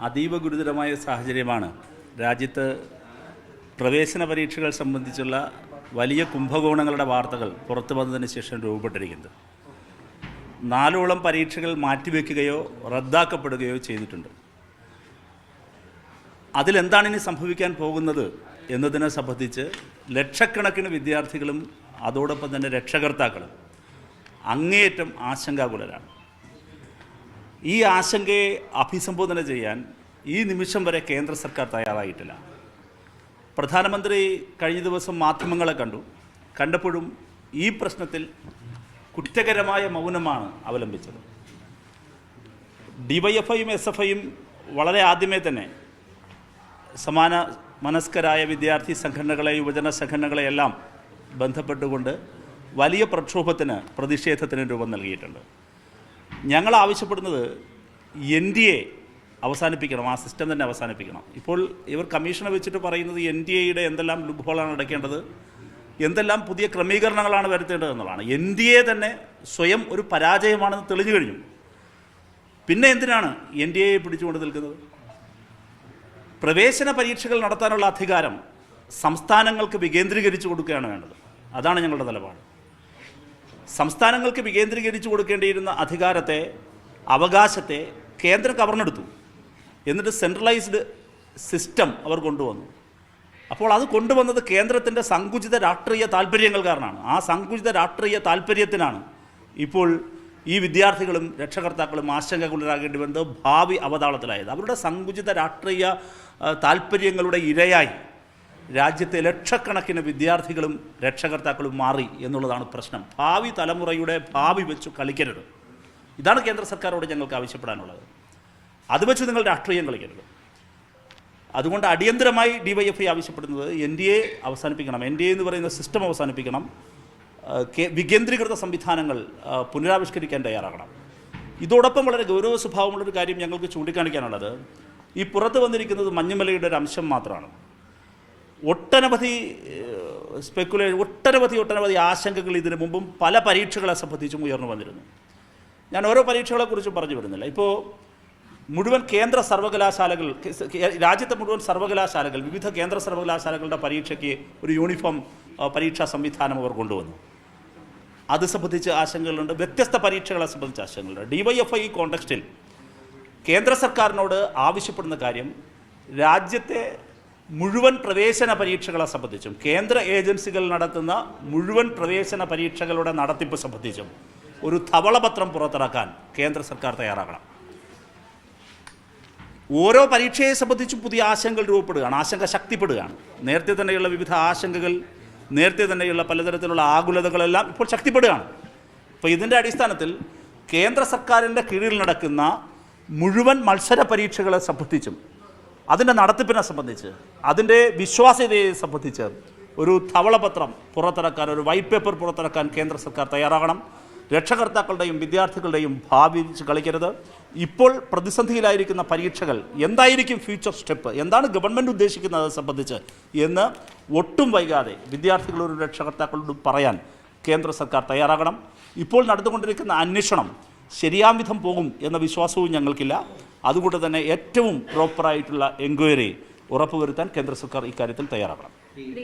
അതീവ ഗുരുതരമായ സാഹചര്യമാണ്. രാജ്യത്ത് പ്രവേശന പരീക്ഷകൾ സംബന്ധിച്ചുള്ള വലിയ കുംഭകോണങ്ങളുടെ വാർത്തകൾ പുറത്തു വന്നതിന് ശേഷം രൂപപ്പെട്ടിരിക്കുന്നത്. നാലോളം പരീക്ഷകൾ മാറ്റിവെക്കുകയോ റദ്ദാക്കപ്പെടുകയോ ചെയ്തിട്ടുണ്ട്. അതിലെന്താണ് ഇനി സംഭവിക്കാൻ പോകുന്നത് എന്നതിനെ സംബന്ധിച്ച് ലക്ഷക്കണക്കിന് വിദ്യാർത്ഥികളും അതോടൊപ്പം തന്നെ രക്ഷകർത്താക്കളും അങ്ങേയറ്റം ആശങ്കാകുലരാണ്. ഈ ആശങ്കയെ അഭിസംബോധന ചെയ്യാൻ ഈ നിമിഷം വരെ കേന്ദ്ര സർക്കാർ തയ്യാറായിട്ടില്ല. പ്രധാനമന്ത്രി കഴിഞ്ഞ ദിവസം മാധ്യമങ്ങളെ കണ്ടു. കണ്ടപ്പോഴും ഈ പ്രശ്നത്തിൽ കുറ്റകരമായ മൗനമാണ് അവലംബിച്ചത്. ഡിവൈഎഫ്ഐയും എസ് എഫ് ഐയും വളരെ ആദ്യമേ തന്നെ സമാന മനസ്കരായ വിദ്യാർത്ഥി സംഘടനകളെ യുവജന സംഘടനകളെയെല്ലാം ബന്ധപ്പെട്ടുകൊണ്ട് വലിയ പ്രക്ഷോഭത്തിന് പ്രതിഷേധത്തിന് രൂപം നൽകിയിട്ടുണ്ട്. ഞങ്ങൾ ആവശ്യപ്പെടുന്നത് എൻ ഡി എ അവസാനിപ്പിക്കണം ആ സിസ്റ്റം തന്നെ അവസാനിപ്പിക്കണം. ഇപ്പോൾ ഇവർ കമ്മീഷനെ വെച്ചിട്ട് പറയുന്നത് എൻ ഡി എയുടെ എന്തെല്ലാം ഹോളാണ് അടയ്ക്കേണ്ടത് എന്തെല്ലാം പുതിയ ക്രമീകരണങ്ങളാണ് വരുത്തേണ്ടത് എന്നുള്ളതാണ്. എൻ ഡി എ തന്നെ സ്വയം ഒരു പരാജയമാണെന്ന് തെളിഞ്ഞു കഴിഞ്ഞു. പിന്നെ എന്തിനാണ് എൻ ഡി എയെ പിടിച്ചുകൊണ്ട് നിൽക്കുന്നത്? പ്രവേശന പരീക്ഷകൾ നടത്താനുള്ള അധികാരം സംസ്ഥാനങ്ങൾക്ക് വികേന്ദ്രീകരിച്ചു കൊടുക്കുകയാണ് വേണ്ടത്. അതാണ് ഞങ്ങളുടെ നിലപാട്. സംസ്ഥാനങ്ങൾക്ക് വികേന്ദ്രീകരിച്ചു കൊടുക്കേണ്ടിയിരുന്ന അധികാരത്തെ അവകാശത്തെ കേന്ദ്രം കവർന്നെടുത്തു. എന്നിട്ട് സെൻട്രലൈസ്ഡ് സിസ്റ്റം അവർ കൊണ്ടുവന്നു. അപ്പോൾ അത് കൊണ്ടുവന്നത് കേന്ദ്രത്തിന്റെ സങ്കുചിത രാഷ്ട്രീയ താല്പര്യങ്ങൾ കാരണമാണ്. ആ സങ്കുചിത രാഷ്ട്രീയ താല്പര്യത്തിനാണ് ഇപ്പോൾ ഈ വിദ്യാർത്ഥികളും രക്ഷകർത്താക്കളും ആശങ്കകുലരാകേണ്ടി വന്നത് ഭാവി അവതാളത്തിലായത്. അവരുടെ സങ്കുചിത രാഷ്ട്രീയ താല്പര്യങ്ങളുടെ ഇരയായി. രാജ്യത്തെ ലക്ഷക്കണക്കിന് വിദ്യാർത്ഥികളും രക്ഷകർത്താക്കളും മാറി എന്നുള്ളതാണ് പ്രശ്നം. ഭാവി തലമുറയുടെ ഭാവി വെച്ച് കളിക്കരുത്. ഇതാണ് കേന്ദ്ര സർക്കാരോട് ഞങ്ങൾക്ക് ആവശ്യപ്പെടാനുള്ളത്. അത് വെച്ച് നിങ്ങൾ രാഷ്ട്രീയം കളിക്കരുത്. അതുകൊണ്ട് അടിയന്തരമായി ഡി വൈ എഫ് ഐ ആവശ്യപ്പെടുന്നത് എൻ ഡി എ അവസാനിപ്പിക്കണം. എൻ ഡി എ എന്ന് പറയുന്ന സിസ്റ്റം അവസാനിപ്പിക്കണം. വികേന്ദ്രീകൃത സംവിധാനങ്ങൾ പുനരാവിഷ്കരിക്കാൻ തയ്യാറാകണം. ഇതോടൊപ്പം വളരെ ഗൗരവ സ്വഭാവമുള്ളൊരു കാര്യം ഞങ്ങൾക്ക് ചൂണ്ടിക്കാണിക്കാനുള്ളത്. ഈ പുറത്ത് വന്നിരിക്കുന്നത് മഞ്ഞുമലയുടെ ഒരു അംശം മാത്രമാണ്. ഒട്ടനവധി സ്പെക്കുലേ ഒട്ടനവധി ഒട്ടനവധി ആശങ്കകൾ ഇതിനു മുമ്പും പല പരീക്ഷകളെ സംബന്ധിച്ചും ഉയർന്നു വന്നിരുന്നു. ഞാൻ ഓരോ പരീക്ഷകളെക്കുറിച്ചും പറഞ്ഞു വരുന്നില്ല. ഇപ്പോൾ മുഴുവൻ കേന്ദ്ര സർവകലാശാലകൾ രാജ്യത്തെ മുഴുവൻ സർവകലാശാലകൾ വിവിധ കേന്ദ്ര സർവകലാശാലകളുടെ പരീക്ഷയ്ക്ക് ഒരു യൂണിഫോം പരീക്ഷാ സംവിധാനം അവർ കൊണ്ടുവന്നു. അത് സംബന്ധിച്ച് ആശങ്കകളുണ്ട്. വ്യത്യസ്ത പരീക്ഷകളെ സംബന്ധിച്ച് ആശങ്കകളുണ്ട്. ഡിവൈഎഫ്ഐ കോണ്ടെക്സ്റ്റിൽ കോണ്ടക്സ്റ്റിൽ കേന്ദ്ര സർക്കാരിനോട് ആവശ്യപ്പെടുന്ന കാര്യം രാജ്യത്തെ മുഴുവൻ പ്രവേശന പരീക്ഷകളെ സംബന്ധിച്ചും കേന്ദ്ര ഏജൻസികൾ നടത്തുന്ന മുഴുവൻ പ്രവേശന പരീക്ഷകളുടെ നടത്തിപ്പ് സംബന്ധിച്ചും ഒരു ധവളപത്രം പുറത്തിറക്കാൻ കേന്ദ്ര സർക്കാർ തയ്യാറാകണം. ഓരോ പരീക്ഷയെ സംബന്ധിച്ചും പുതിയ ആശങ്കകൾ രൂപപ്പെടുകയാണ് ആശങ്ക ശക്തിപ്പെടുകയാണ്. നേരത്തെ തന്നെയുള്ള വിവിധ ആശങ്കകൾ നേരത്തെ തന്നെയുള്ള പലതരത്തിലുള്ള ആകുലതകളെല്ലാം ഇപ്പോൾ ശക്തിപ്പെടുകയാണ്. അപ്പോൾ ഇതിന്റെ അടിസ്ഥാനത്തിൽ കേന്ദ്ര സർക്കാരിന്റെ കീഴിൽ നടക്കുന്ന മുഴുവൻ മത്സര പരീക്ഷകളെ സംബന്ധിച്ചും അതിന്റെ നടത്തിപ്പിനെ സംബന്ധിച്ച് അതിന്റെ വിശ്വാസ്യതയെ സംബന്ധിച്ച് ഒരു തവളപത്രം പുറത്തിറക്കാൻ ഒരു വൈറ്റ് പേപ്പർ പുറത്തിറക്കാൻ കേന്ദ്ര സർക്കാർ തയ്യാറാകണം. രക്ഷകർത്താക്കളുടെയും വിദ്യാർത്ഥികളുടെയും ഭാവി കളിക്കരുത്. ഇപ്പോൾ പ്രതിസന്ധിയിലായിരിക്കുന്ന പരീക്ഷകൾ എന്തായിരിക്കും ഫ്യൂച്ചർ സ്റ്റെപ്പ് എന്താണ് ഗവൺമെന്റ് ഉദ്ദേശിക്കുന്നത് സംബന്ധിച്ച്? എന്ന് ഒട്ടും വൈകാതെ വിദ്യാർത്ഥികളോടും രക്ഷകർത്താക്കളോടും പറയാൻ കേന്ദ്ര സർക്കാർ തയ്യാറാകണം. ഇപ്പോൾ നടന്നുകൊണ്ടിരിക്കുന്ന അന്വേഷണം ശരിയാം വിധം പോകും എന്ന വിശ്വാസവും ഞങ്ങൾക്കില്ല. അതുകൊണ്ട് തന്നെ ഏറ്റവും പ്രോപ്പറായിട്ടുള്ള എൻക്വയറി ഉറപ്പുവരുത്താൻ കേന്ദ്ര സർക്കാർ ഇക്കാര്യത്തിൽ തയ്യാറാകണം